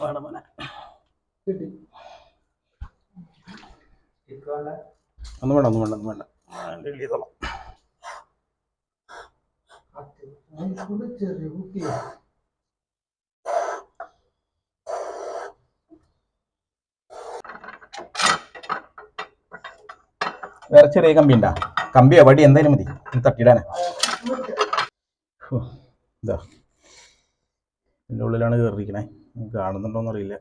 വേണം മോനെ. ഒന്നും വേണ്ട ഒന്നും വേണ്ട ഒന്നും വേണ്ട. ഞാൻ ഡീൽ ചെയ്തോളാം. ചെറിയ കുട്ടിയാ വേറെ ചെറിയ കമ്പി ഉണ്ടാ? കമ്പിയോ വടി എന്തായാലും മതി. തട്ടിടാനാ. തട്ടിയിടാനാ ഇതാ. ഇതിന്റെ ഉള്ളിലാണ് കയറിയിരിക്കണേ. കാണുന്നുണ്ടോന്ന് അറിയില്ല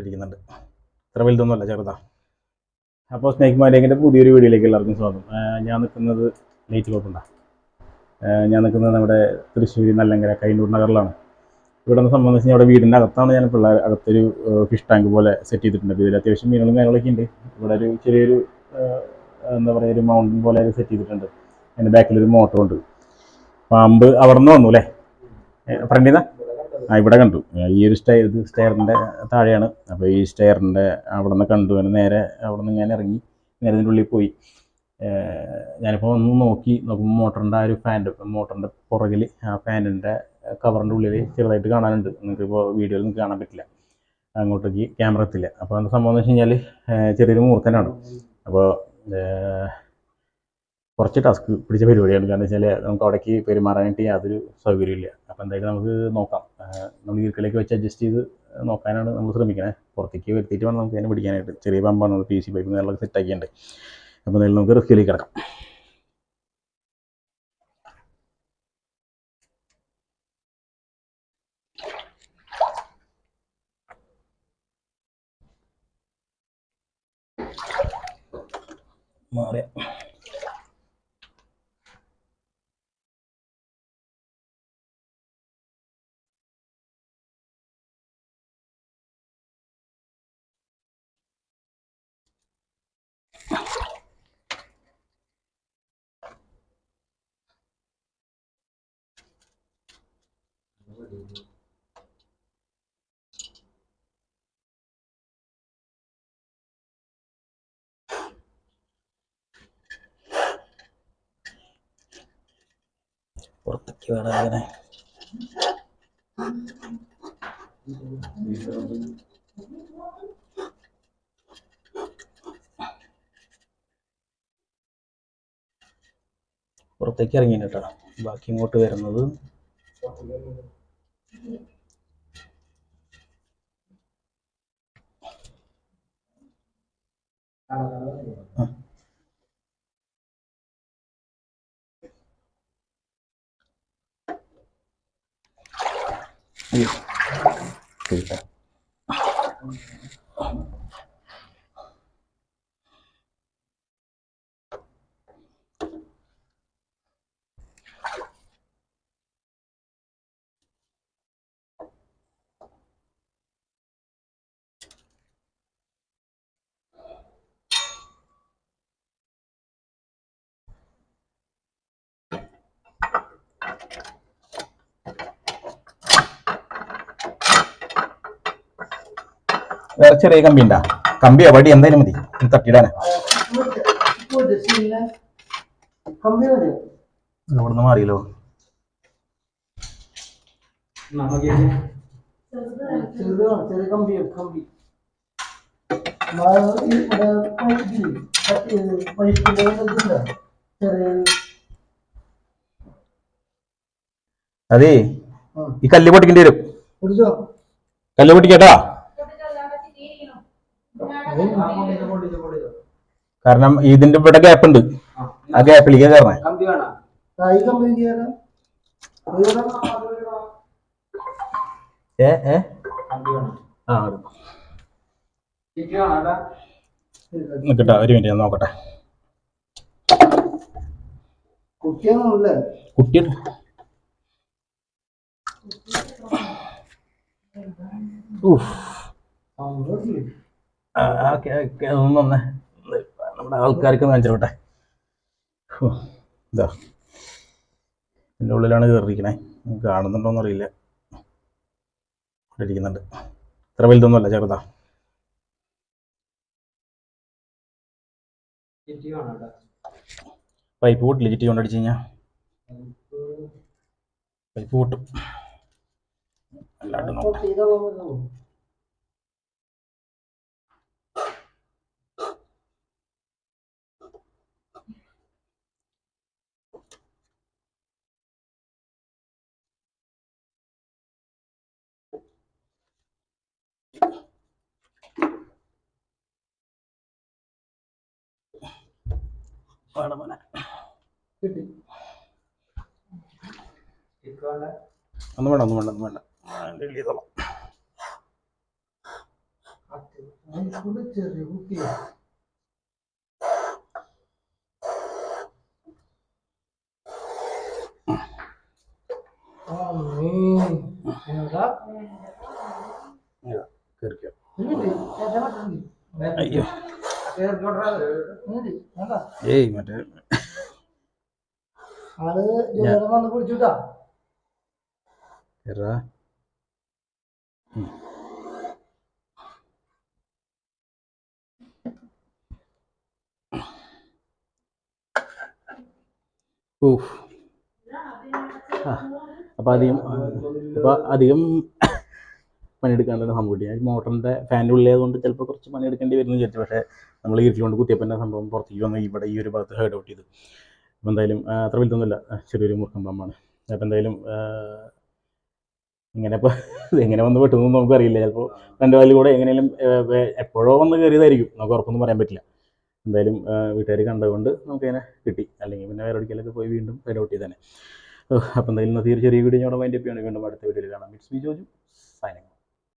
ഇരിക്കുന്നുണ്ട്. ഇത്ര വലുതൊന്നുമല്ല ചെറുതാ. അപ്പോൾ സ്നേക് മാലിക്കിന്റെ പുതിയൊരു വീഡിയോയിലേക്ക് എല്ലാവർക്കും സ്വാഗതം. ഞാൻ നിൽക്കുന്നത് ലേറ്റ് ലോട്ടുണ്ടാ ഞാൻ നിൽക്കുന്നത് നമ്മുടെ തൃശ്ശൂർ നല്ലങ്കര കൈനൂർ നഗറിലാണ്. ഇവിടെ നിന്ന് സംബന്ധിച്ച് ഇവിടെ വീടിന്റെ അകത്താണ് ഞാൻ പിള്ളേർ അകത്തൊരു ഫിഷ് ടാങ്ക് പോലെ സെറ്റ് ചെയ്തിട്ടുണ്ട്. ഇതിൽ അത്യാവശ്യം മീനുകളും കാര്യങ്ങളൊക്കെ ഉണ്ട്. ഇവിടെ ഒരു ചെറിയൊരു എന്താ പറയുക ഒരു മൗണ്ടൻ പോലെ സെറ്റ് ചെയ്തിട്ടുണ്ട്. അതിന്റെ ബാക്കിലൊരു മോട്ടറുണ്ട് പാമ്പ് അവിടെ നിന്ന് വന്നു അല്ലേ? ഫ്രണ്ടിൽ നിന്ന് ആ ഇവിടെ കണ്ടു. ഈ ഒരു സ്റ്റേ ഇത് സ്റ്റെയറിന്റെ താഴെയാണ്. അപ്പോൾ ഈ സ്റ്റെയറിന്റെ അവിടെ നിന്ന് കണ്ടു അതിന് നേരെ അവിടെ നിന്ന് ഞാൻ ഇറങ്ങി നേരെ ഇതിന്റെ ഉള്ളിൽ പോയി. ഞാനിപ്പോൾ ഒന്ന് നോക്കി നോക്കുമ്പോൾ മോട്ടറിന്റെ ആ ഒരു ഫാന്റെ മോട്ടറിന്റെ പുറകിൽ ആ ഫാനിന്റെ കവറിന്റെ ഉള്ളിൽ ചെറുതായിട്ട് കാണാനുണ്ട്. നിങ്ങൾക്ക് ഇപ്പോൾ വീഡിയോയിൽ നിങ്ങൾക്ക് കാണാൻ പറ്റില്ല. അങ്ങോട്ടേക്ക് ക്യാമറ എത്തില്ല. അപ്പോൾ എന്താ സംഭവം എന്ന് വെച്ച് കഴിഞ്ഞാൽ ചെറിയൊരു മൂർത്തനാണ് അപ്പോൾ കുറച്ച് ടാസ്ക് പിടിച്ച പരിപാടിയാണ്. കാരണം വെച്ചാൽ നമുക്ക് അവിടേക്ക് പെരുമാറാനായിട്ട് യാതൊരു സൗകര്യമില്ല അപ്പോൾ എന്തായാലും നമുക്ക് നോക്കാം. നമ്മൾ ഈർക്കിലേക്ക് വെച്ച് അഡ്ജസ്റ്റ് ചെയ്ത് നോക്കാനാണ് നമ്മൾ ശ്രമിക്കുന്നത് പുറത്തേക്ക് വരുത്തിയിട്ട് വേണം നമുക്ക് അതിനെ പിടിക്കാനായിട്ട്. ചെറിയ പമ്പാണ് പി സി പൈപ്പ് നല്ല സെറ്റ് ആക്കിയിട്ടുണ്ട്. അപ്പോൾ എന്തായാലും നമുക്ക് റിസ്കിലേക്ക് കിടക്കാം. മാറിയ. പുറത്തേക്ക് വേണം പുറത്തേക്ക് ഇറങ്ങിയിട്ടാണ്. ബാക്കി ഇങ്ങോട്ട് വരുന്നത്. അയ്യോ കേട്ടോ വേറെ ചെറിയ കമ്പി ഉണ്ടാ കമ്പി വടി എന്തായാലും മതി. തട്ടിടാനെ. തട്ടിയിടാനാ ഇവിടുന്ന് മാറിയല്ലോ. അതെ ഈ കല്ല് പൊട്ടിക്കേണ്ടി വരും. കല്ല് പൊട്ടിക്കട്ടാ? കാരണം ഇതിന്റെ ഇവിടെ ഗ്യാപ്പ് ഉണ്ട്. ആ. ഗ്യാപ്പിലേക്ക് കയറണേ. കമ്പി വേണം ആ കമ്പി ചെയ്യാനാ? ഏ ഏ? ആ നിൽക്കട്ടെ ഒരു മിനിറ്റ് ഞാൻ നോക്കട്ടെ. കുട്ടി ഊഫ്. നമ്മുടെ ആൾക്കാർക്ക് കാണിച്ചോട്ടെ. ഇതാ. ഇതിന്റെ ഉള്ളിലാണ് കയറിയിരിക്കണേ. കാണുന്നുണ്ടോന്ന് അറിയില്ല ഇവിടെ ഇരിക്കുന്നുണ്ട്. ഇത്ര വലുതൊന്നുമല്ല ചെറുതാ. പൈപ്പ് കൂട്ടില്ല ചിറ്റി കൊണ്ടടിച്ച് കഴിഞ്ഞാൽ പൈപ്പ് കൂട്ടും അല്ലാണ്ട് മോനെ. ഒന്നും വേണ്ട ഒന്നും വേണ്ട ഒന്നും വേണ്ട. എഴുതിയതോളാം ചെറിയ കുട്ടിയാ? അയ്യോ. ഏയ് മറ്റേ അപ്പോൾ അധികം അപ്പോൾ അധികം പണിയെടുക്കാനുള്ള സംഭവിക്കും മോട്ടറിന്റെ മോട്ടറിന്റെ ഫാന്റെ ഉള്ളിലായതുകൊണ്ട് ചിലപ്പോൾ കുറച്ച് പണിയെടുക്കേണ്ടി വരുന്നു വിചാരിച്ചു. പക്ഷേ നമ്മൾ ഇരുത്തിക്കൊണ്ട് കുത്തിയപ്പോൾ തന്നെ സംഭവം പുറത്തേക്ക് വന്ന് ഇവിടെ ഈ ഒരു ഭാഗത്ത് ഹേഡ് ഔട്ട് ചെയ്തു. അപ്പോൾ എന്തായാലും അത്ര വലുതൊന്നുമില്ല. ചെറിയൊരു മുറുക്കം പാമ്പാണ്. അപ്പോൾ എന്തായാലും ഇങ്ങനെ ഇപ്പോൾ എങ്ങനെ വന്ന് പെട്ടെന്നൊന്നും നമുക്കറിയില്ല. ചിലപ്പോൾ രണ്ട് കാലിൽ കൂടെ എങ്ങനെയും എപ്പോഴോ വന്ന് കയറിയതായിരിക്കും. നമുക്ക് ഉറപ്പൊന്നും പറയാൻ പറ്റില്ല. എന്തായാലും വീട്ടുകാർ കണ്ടതുകൊണ്ട് നമുക്കതിനെ കിട്ടി. അല്ലെങ്കിൽ പിന്നെ വേറെ ഒടിക്കലൊക്കെ പോയി വീണ്ടും ഹെഡ് ഔട്ട് ചെയ്തേനെ. അപ്പോൾ എന്തായാലും ചെറിയ വീഡിയോ ഞങ്ങളുടെ മൈൻഡ് അപ്പ് ആണ് വീണ്ടും അടുത്ത വീഡിയോയിൽ കാണാം. It's V Joju signing